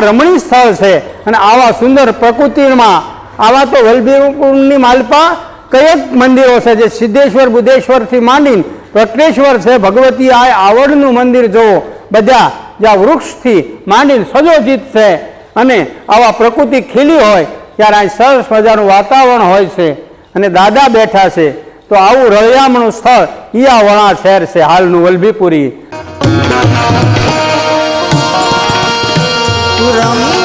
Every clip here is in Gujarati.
રમણીય સ્થળ છે. અને આવા સુંદર પ્રકૃતિમાં, આવા તો વલભીપુરની માલપા કયેક મંદિરો છે જે સિદ્ધેશ્વર, બુદ્ધેશ્વરથી માંડીને પ્રકટેશ્વર છે. ભગવતી આ આવડનું મંદિર જોવો બધા જ્યાં વૃક્ષથી માંડીને સજોજિત છે. અને આવા પ્રકૃતિ ખીલી હોય, ત્યારે અહીં સરસ મજાનું વાતાવરણ હોય છે. અને દાદા બેઠા છે. તો આવું રળિયામણું સ્થળ ઈયાવણા શહેર છે, હાલનું વલભીપુરી. Rami.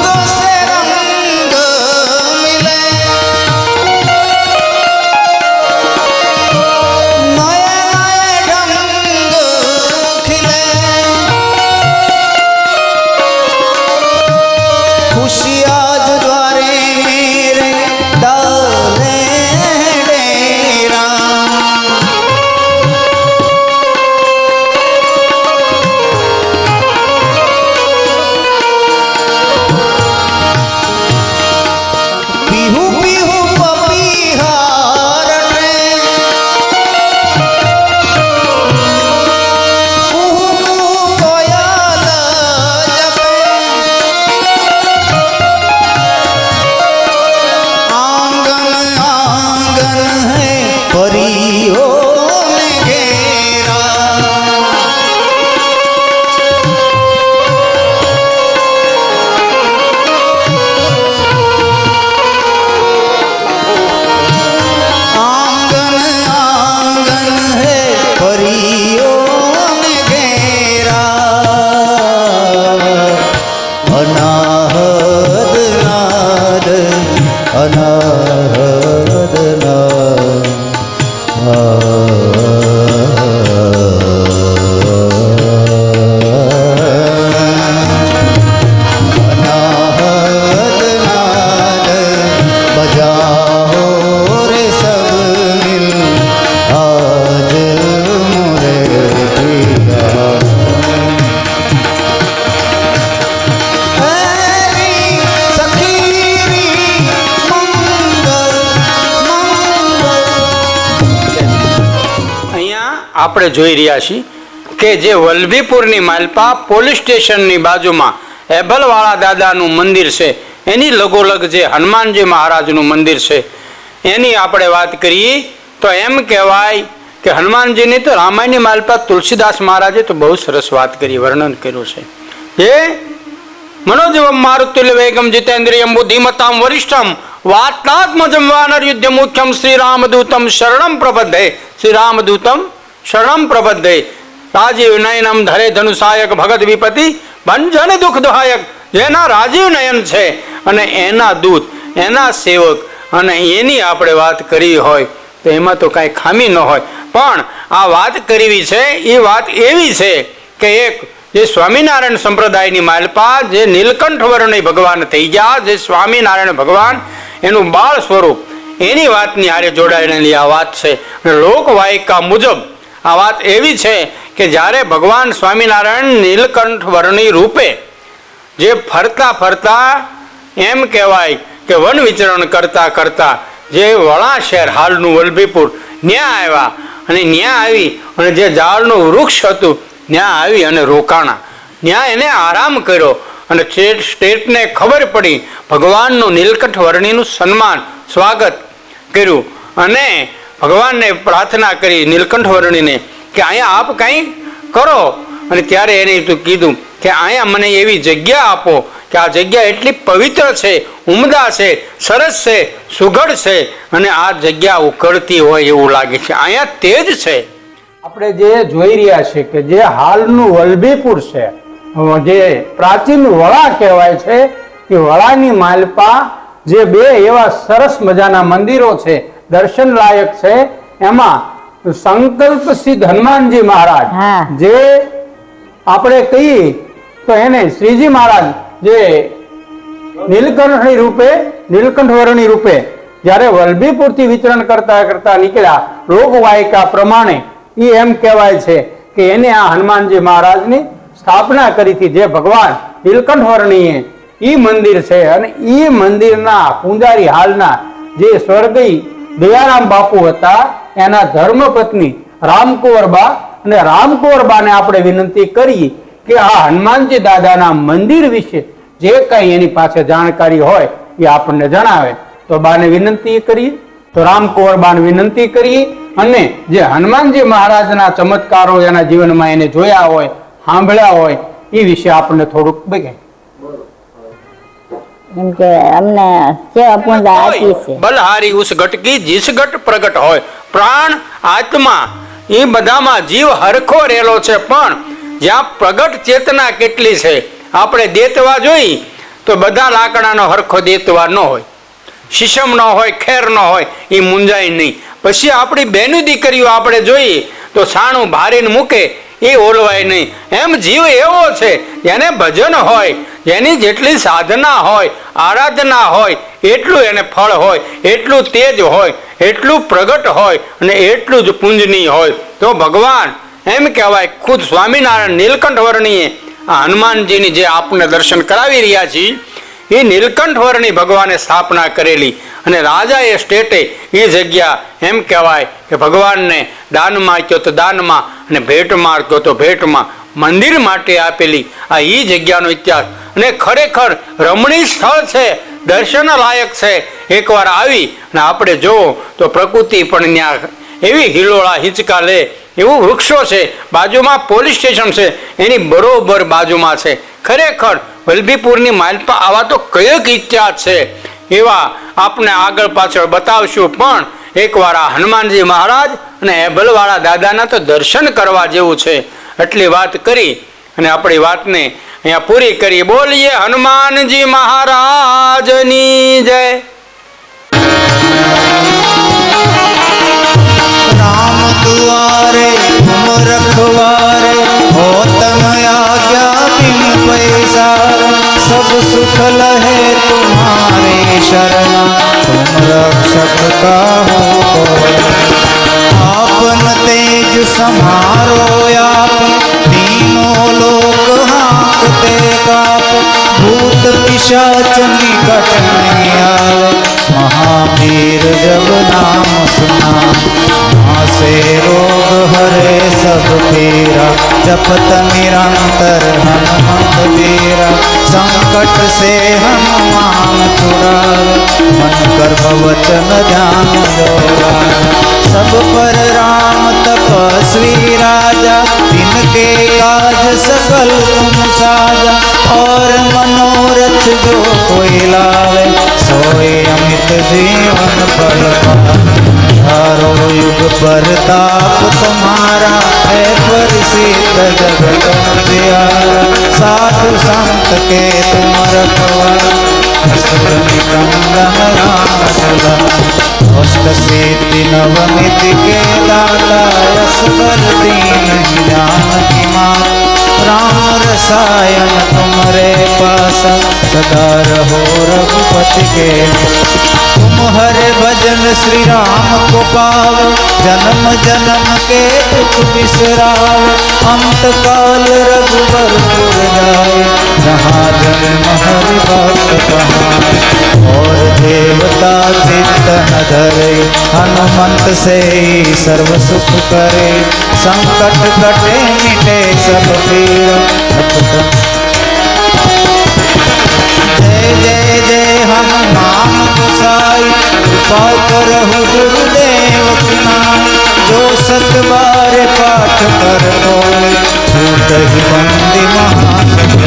આપણે જોઈ રહ્યા છીએ કે જે વલભીપુરની માલપા પોલીસ સ્ટેશનની બાજુમાં એભલવાળા દાદાનું મંદિર છે, એની લગોલગ જે હનુમાનજી મહારાજનું મંદિર છે, એની આપણે વાત કરીએ તો એમ કહેવાય કે હનુમાનજીની તો રામાયણની માલપા તુલસીદાસ મહારાજે તો બહુ સરસ વાત કરી, વર્ણન કર્યું છે. એ મનોજવમ મારુતુલ્ય વેગમ જીતેન્દ્રિયમ બુદ્ધિમતામ વરિષ્ઠમ વાતાત્મજમ વાનર યુદ્ધ મુખ્યમ શ્રી રામદૂતમ શરણમ પ્રબદ્ધે શ્રી રામદૂતમ શરણમ પ્રબદ્ધે રાજીવ નયનમ ધરે ધનુષાયક ભગત વિપતિ ભંજન દુઃખ દહાયક જેના રાજીવ નયન છે અને એના દૂત, એના સેવક, અને એની આપણે વાત કરી હોય, તો એમાં તો કાંઈ ખામી ન હોય. પણ આ વાત કરવી છે, એ વાત એવી છે કે એક, જે સ્વામિનારાયણ સંપ્રદાયની માલપા, જે નીલકંઠ વર્ણય ભગવાન થઈ ગયા, જે સ્વામિનારાયણ ભગવાન, એનું બાળ સ્વરૂપ, એની વાતની હારે જોડાયેલી આ વાત છે. લોકવાયકા મુજબ આ વાત એવી છે કે જ્યારે ભગવાન સ્વામિનારાયણ નીલકંઠ વર્ણી રૂપે જે ફરતા ફરતા એમ કહેવાય કે વન વિચરણ કરતા કરતા જે વળા શહેર હાલનું વલભીપુર, ન્યા આવ્યા અને ન્યા આવી અને જે ઝાડનું વૃક્ષ હતું ત્યાં આવી અને રોકાણા. ત્યાં એને આરામ કર્યો અને સ્ટેટ સ્ટેટને ખબર પડી, ભગવાનનું નીલકંઠ વર્ણિનું સન્માન, સ્વાગત કર્યું અને ભગવાનને પ્રાર્થના કરી નીલકંઠ વર્ણિને કે અહીંયા આપ કંઈ કરો. અને ત્યારે એને કીધું કે અહીંયા મને એવી જગ્યા આપો કે આ જગ્યા એટલી પવિત્ર છે, ઉમદા છે, સરસ છે, સુઘડ છે અને આ જગ્યા ઉકળતી હોય એવું લાગે છે. અહીંયા તે જ છે. આપણે જે જોઈ રહ્યા છે કે જે હાલનું વલભીપુર છે, જે પ્રાચીન વળા કહેવાય છે કે વળાની માલપા જે બે એવા સરસ મજાના મંદિરો છે દર્શન લાયક છે. એમાં સંકલ્પ સિદ્ધ હનુમાનજી મહારાજ જે આપણે કહીએ તો એને શ્રીજી મહારાજ જે નીલકંઠની રૂપે નીલકંઠ વર્ણી રૂપે જ્યારે વલભીપુરથી વિચરણ કરતા કરતા નીકળ્યા લોકવાયકા પ્રમાણે એ એમ કહેવાય છે કે એને આ હનુમાનજી મહારાજની સ્થાપના કરી હતી. જે ભગવાન નીલકંઠ વર્ણીએ એ મંદિર છે અને એ મંદિરના પૂંજારી હાલના જે સ્વર્ગી દયારામ બાપુ હતા, એના ધર્મપત્ની રામકુંવરબા અને રામકુંવરબાને આપણે વિનંતી કરી કે આ હનુમાનજી દાદાના મંદિર વિશે જે કાંઈ એની પાસે જાણકારી હોય એ આપણને જણાવે. તો બાને વિનંતી કરીએ. તો રામકુંવર બાને વિનંતી કરીએ અને જે હનુમાનજી મહારાજના ચમત્કારો એના જીવનમાં એને જોયા હોય, સાંભળ્યા હોય, એ વિશે આપણને થોડુંક બગે એમ કે અમને સેવા પૂંજા આપી છે. બલહારી ઉસ ઘટકી જીસ ઘટ પ્રગટ હોય. પ્રાણ આત્મા એ બધામાં જીવ હરખો રહેલો છે પણ જ્યાં પ્રગટ ચેતના કેટલી છે આપણે દેતવા જોઈ તો બધા લાકડાનો હરખો દેતવા ન હોય. શીશમ ન હોય ખેર ન હોય એ મુંજાય નહીં. પછી આપણી બેનું દીકરીઓ આપણે જોઈએ તો સાણું ભારીને મૂકે એ ઓલવાય નહીં. એમ જીવ એવો છે જેને ભજન હોય જેની જેટલી સાધના હોય, આરાધના હોય, એટલું એને ફળ હોય, એટલું તેજ હોય, એટલું પ્રગટ હોય અને એટલું જ પુંજનીય હોય. તો ભગવાન એમ કહેવાય, ખુદ સ્વામિનારાયણ નીલકંઠ વર્ણીએ આ હનુમાનજીની જે આપને દર્શન કરાવી રહ્યા છીએ, એ નીલકંઠ વર્ણી ભગવાને સ્થાપના કરેલી અને રાજાએ સ્ટેટે એ જગ્યા એમ કહેવાય કે ભગવાનને દાનમાં આપ્યો તો દાનમાં અને ભેટમાં આપ્યો તો ભેટમાં મંદિર માટે આપેલી. આ એ જગ્યાનો ઇતિહાસ. અને ખરેખર રમણીય સ્થળ છે દર્શન લાયક છે. એકવાર આવી અને આપણે જોવો તો પ્રકૃતિ પણ ત્યાં એવી હિલોળા હિંચકા લે એવું વૃક્ષો છે, બાજુમાં પોલીસ સ્ટેશન છે, એની બરોબર બાજુમાં છે. ખરેખર વલભીપુરની માલપા આવા તો કયોક ઇતિહાસ છે. એવા આપણે આગળ પાછળ બતાવશું. પણ એકવાર આ હનુમાનજી મહારાજ અને હેબલવાળા દાદાના તો દર્શન કરવા જેવું છે. એટલી વાત કરી અને આપણી વાતને અહીંયા પૂરી કરી. બોલીએ હનુમાનજી મહારાજની જય. રામ દુઆરે નિશાચની કટણી આવે મહાવીર જબ નામ સુના સે રોગ હરે સબ તેરા જપત નિરંતર હનુમંત તેરા સંકટ સે હનુમાન છુડાવે મન ગર્ભ વચન ધ્યાન જોરા સબ પર રામ તપસ્વી રાજા इनके काज सकल तुम साजा और मनोरथ जो कोई लावे, सोए अमित जीवन फल चारों युग प्रताप तुम्हारा है परिसित जगत प्यारा साधु संत के तुम रखवारे नवमित के दाता रस पर दीन ज्ञान की माँ राम रसायन तुम्हारे पास सदा रहो रघुपति के हरे भजन श्री राम को पाओ जन्म जन्म के दुख बिसराओ अंत काल रघुबर पुर जाए। जहाँ जन्म हरि भक्त कहाए। और देवता चित्त न धरे। हनुमंत से सर्व सुख करे। संकट कटे मिटे सब पीर जय जय कृपा करहु गुरुदेव की नाम जो सत बार पाठ कर छूट बंदी महासुख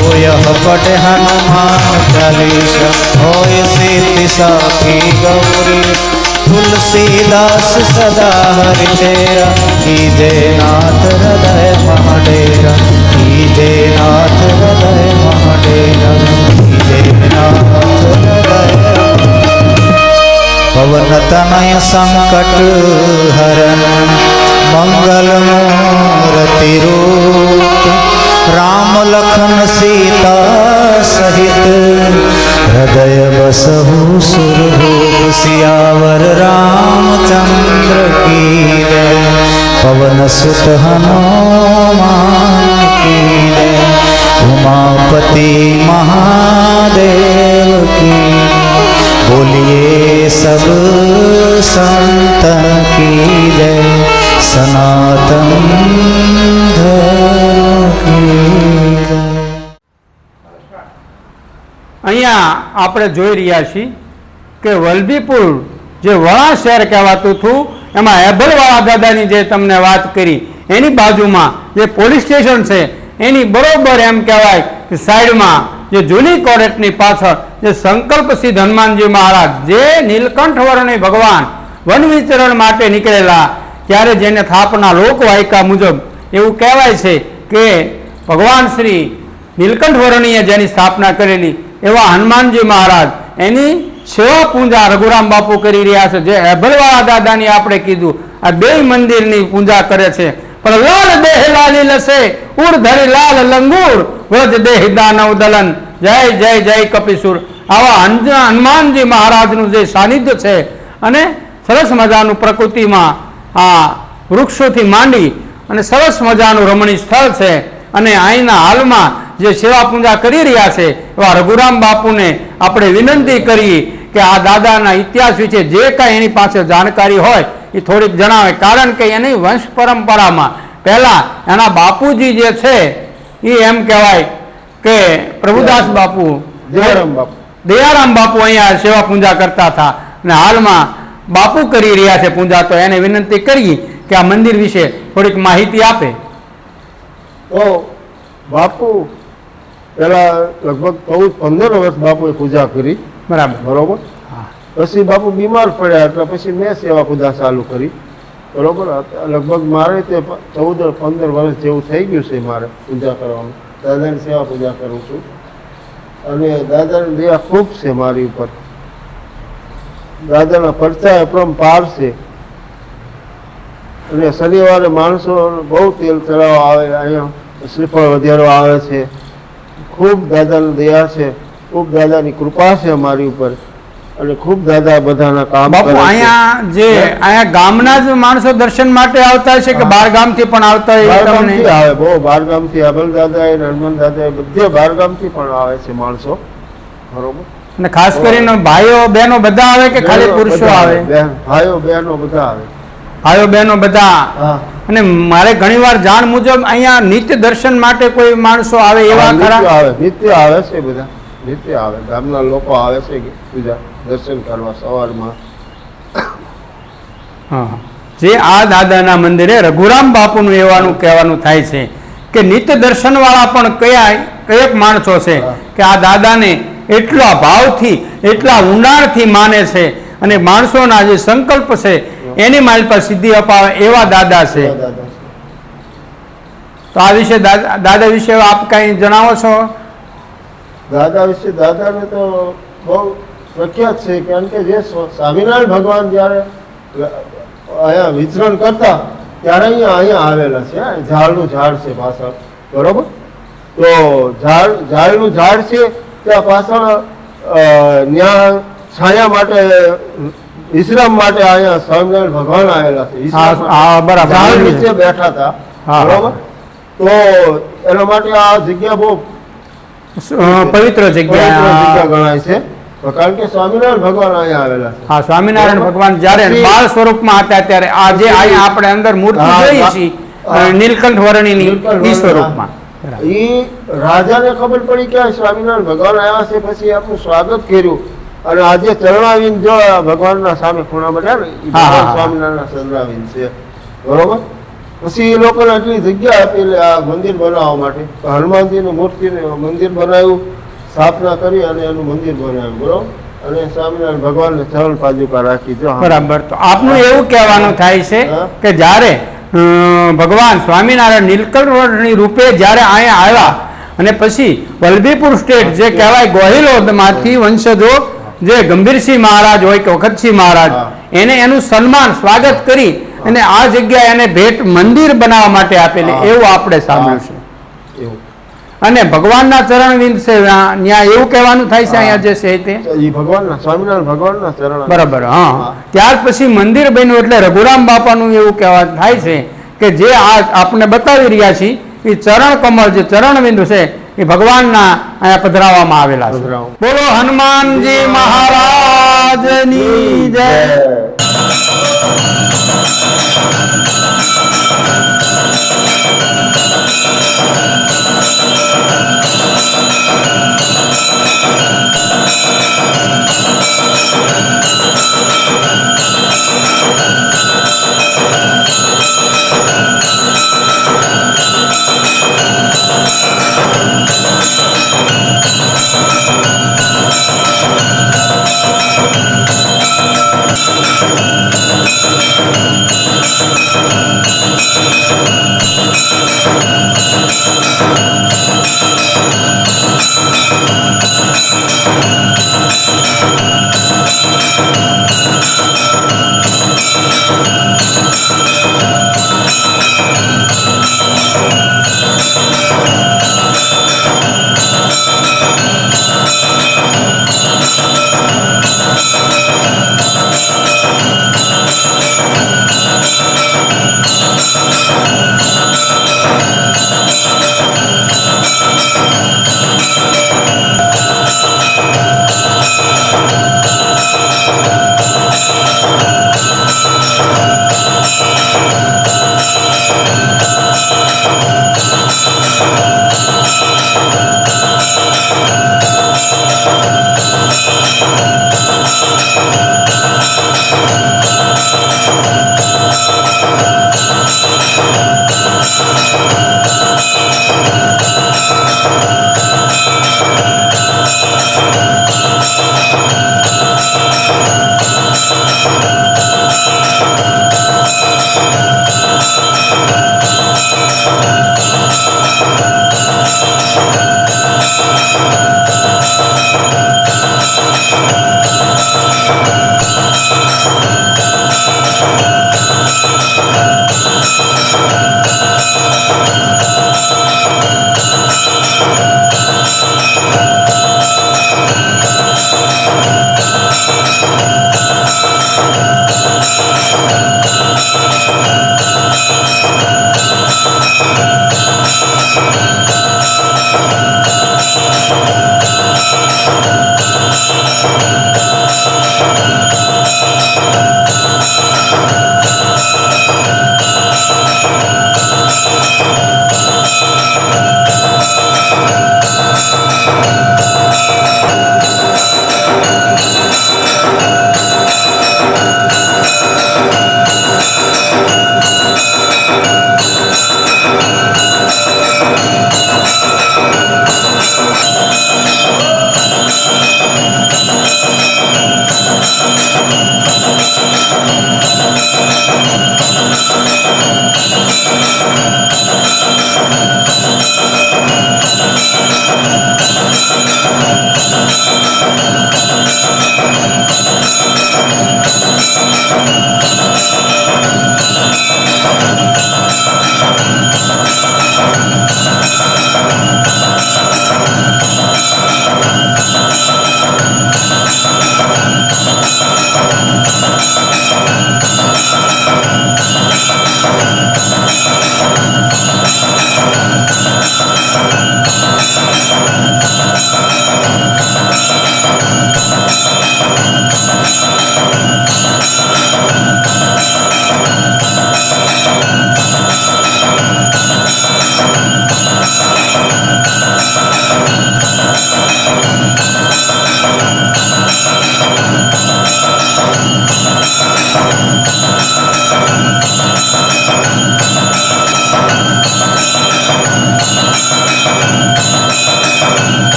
हो यह पट हनुमान चालीसा होय सिद्धि साखी गौरी। तुलसीदास सदा हरि तेरा, कीजे नाथ हृदय महाडेरा, कीजे नाथ हृदय महाडेरा, कीजे नाथ पवन तनय संकट हरण मंगल मूर्ति रूप राम लखन सीता सहित हृदय बसहु सुरभूप सियावर रामचंद्र की जय पवन सुत हनुमान की जय उमापति महादेव की बोलिए सब संतन की जय सनातन धर्म की जय અહીંયા આપણે જોઈ રહ્યા છીએ કે વલભીપુર જે વળા શહેર કહેવાતું હતું એમાં એભલવાળા દાદાની જે તમને વાત કરી એની બાજુમાં જે પોલીસ સ્ટેશન છે એની બરોબર એમ કહેવાય કે સાઈડમાં જે જૂની કોરેટની પાછળ જે સંકલ્પ સિદ્ધ હનુમાનજી મહારાજ, જે નીલકંઠ વર્ણી ભગવાન વન વિચરણ માટે નીકળેલા, ત્યારે જેને થાપના લોકવાયકા મુજબ એવું કહેવાય છે કે ભગવાન શ્રી નીલકંઠ વર્ણીએ જેની સ્થાપના કરેલી, એવા હનુમાનજી મહારાજ એની સેવા પૂજા રઘુરામ બાપુ કરી રહ્યા છે. જે એભલવાળા દાદાની આપણે કીધું, આ બે મંદિરની પૂજા કરે છે. પણ લાલ દેહ લાલી લસે, ઉર ધરી લાલ લંગુર, વ્રજ દેહ દાનવ દલન, જય જય જય કપિસુર. આવા હનુમાનજી મહારાજનું જે સાનિધ્ય છે અને સરસ મજાનું પ્રકૃતિમાં આ વૃક્ષોથી માંડી અને સરસ મજાનું રમણીય સ્થળ છે અને અહીંના હાલમાં જે સેવા પૂજા કરી રહ્યા છે, એવા રઘુરામ બાપુને આપણે વિનંતી કરી કે આ દાદાના ઇતિહાસ વિશે જે કાંઈ એની પાસે જાણકારી હોય, એ થોડીક જણાવે કારણ કે એની વંશ પરંપરામાં પહેલાં એના બાપુજી જે છે, એ એમ કહેવાય કે પ્રભુદાસ બાપુ જયરામ બાપુ. દયારામ બાપુ અહીંયા સેવા પૂજા કરતા હતા. અને હાલમાં બાપુ કરી રહ્યા છે પૂજા તો એને વિનંતી કરી કે આ મંદિર વિશે થોડીક માહિતી આપે. તો બાપુ પેલા લગભગ ચૌદ પંદર વર્ષ બાપુએ પૂજા કરી. બરાબર. બરોબર? હા. પછી બાપુ બીમાર પડ્યા એટલે પછી મેં સેવા પૂજા ચાલુ કરી. બરોબર? લગભગ મારે તે ચૌદ પંદર વર્ષ જેવું થઈ ગયું છે મારે પૂજા કરવાનું. દાદાની સેવા પૂજા કરું છું. અને દાદાની દયા ખૂબ છે મારી ઉપર. દાદાના પરચા અપરંપાર છે. અને શનિવારે માણસો બહુ તેલ ચડાવવા આવે, અહીંયા શ્રીફળ વધારો આવે છે. ખૂબ દાદાની દયા છે, ખૂબ દાદાની કૃપા છે અમારી ઉપર. અને ખૂબ દાદા બધાના કામ બાપુ અહીંયા જે અહીંયા ગામના જ માણસો દર્શન માટે આવતા છે કે બાર ગામથી પણ આવતા આવે બહુ બહારગામથી અબલ દાદા એ હનુમાન દાદા બધે બહારગામથી પણ આવે છે માણસો. બરોબર? અને ખાસ કરીને ભાઈઓ બહેનો બધા આવે કે ખાલી પુરુષો આવે? ભાઈઓ બહેનો બધા આવે. ભાઈઓ બહેનો બધા. અને મારે ઘણીવાર જાણ મુજબ અહીંયા નિત્ય દર્શન માટે કોઈ માણસો આવે એવા ખરા? આવે નિત્ય આવે છે બધા. નિત્ય આવે. ગામના લોકો આવે છે પૂજા દર્શન કરવા સવારમાં. હા. જે આ દાદાના મંદિરે રઘુરામ બાપુનું એવાનું કહેવાનું થાય છે કે નિત્ય દર્શન વાળા પણ કયા કયેક માણસો છે કે આ દાદાને એટલા ભાવથી એટલા ઊંડાણથી માને છે અને માણસોના જે સંકલ્પ છે એની મારી પર સિદ્ધિ અપાવે એવા દાદા છે. તો આ વિશે દાદા વિશે આપ કઈ જણાવો છો? દાદા વિશે દાદાને તો બહુ પ્રખ્યાત છે કારણ કે જે સ્વામિનારાયણ ભગવાન જ્યારે અહીંયા વિચરણ કરતા ત્યારે અહીંયા અહીંયા આવેલા છે ઝાડનું ઝાડ છે પાછળ બરોબર તો ઝાડ ઝાડનું ઝાડ છે ત્યાં પાછળ ત્યાં ન્યા છાયા માટે વિશ્રામ માટે અહીંયા સ્વામિનારાયણ ભગવાન આવેલા છે. બરાબર. ઝાડ નીચે બેઠા હતા બરોબર તો એના માટે આ જગ્યા બહુ પવિત્ર જગ્યા જગ્યા ગણાય છે. કારણ કે સ્વામિનારાયણ ભગવાન અહીંયા આવેલા હા સ્વામિનારાયણ ભગવાન જ્યારે બાળ સ્વરૂપમાં હતા ત્યારે આજે અહીંયા આપણે અંદર મૂર્તિ જોઈએ છીએ નીલકંઠ વર્ણિની વર્ણિની, સ્વરૂપમાં. ઈ રાજાને ખબર પડી કે સ્વામિનારાયણ ભગવાન આવ્યા છે પછી આપણું સ્વાગત કર્યું. અને આજે ચરણાવીન જો ભગવાન ભગવાનના સામે ખૂણા બધા ને. સ્વામિનારાયણ ચરણાવીન છે. બરોબર? પછી એ લોકોને આટલી જગ્યા આપેલી આ મંદિર બનાવવા માટે. હનુમાનજીની મૂર્તિને મંદિર બનાવ્યું સ્થાપના કરી અને એનું મંદિર બનાવ્યું બરોબર? અને સ્વામિનારાયણ ભગવાનને ચરણ પાદુકા રાખી જો બરાબર. તો આપનું એવું કહેવાનું થાય છે કે જ્યારે ભગવાન સ્વામિનારાયણ નીલકંઠની રૂપે જ્યારે અહીંયા આવ્યા અને પછી વલભીપુર સ્ટેટ જે કહેવાય ગોહિલોદમાંથી વંશજો જે ગંભીરસિંહ મહારાજ હોય કે વખતસિંહ મહારાજ. એને એનું સન્માન સ્વાગત કરી અને આ જગ્યા એને ભેટ મંદિર બનાવવા માટે આપેલી એવું આપણે સાંભળ્યું છે. ભગવાન અને ભગવાનના ચરણવિંદ છે ત્યાં એવું કહેવાનું થાય છે અહીંયા જે છે તે? ભગવાનના સ્વામિનારાયણ ભગવાનના ચરણ બરાબર હા. હા. ત્યાર પછી મંદિર બન્યું એટલે રઘુરામ બાપાનું એવું કહેવા થાય છે કે જે આ આપણે બતાવી રહ્યા છીએ એ ચરણ કમળ જે ચરણ બિંદુ છે એ ભગવાનના અહીંયા પધરાવવામાં આવેલા છે. બોલો હનુમાનજી મહારાજની જય. 何ですか?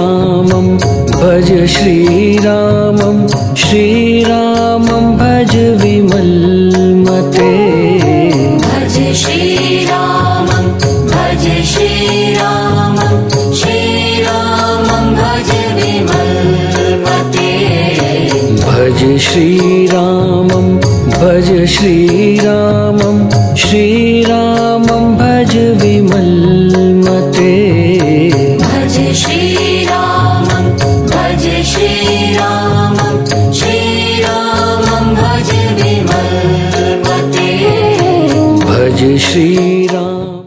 श्रीरामं भज श्रीरामं श्रीरामं भज विमल्मते भज श्रीरामं भज श्रीरामं श्रीरामं भज विमलमते भज श्रीरामं भज श्रीरामं श्रीरामं भज विमल्मते se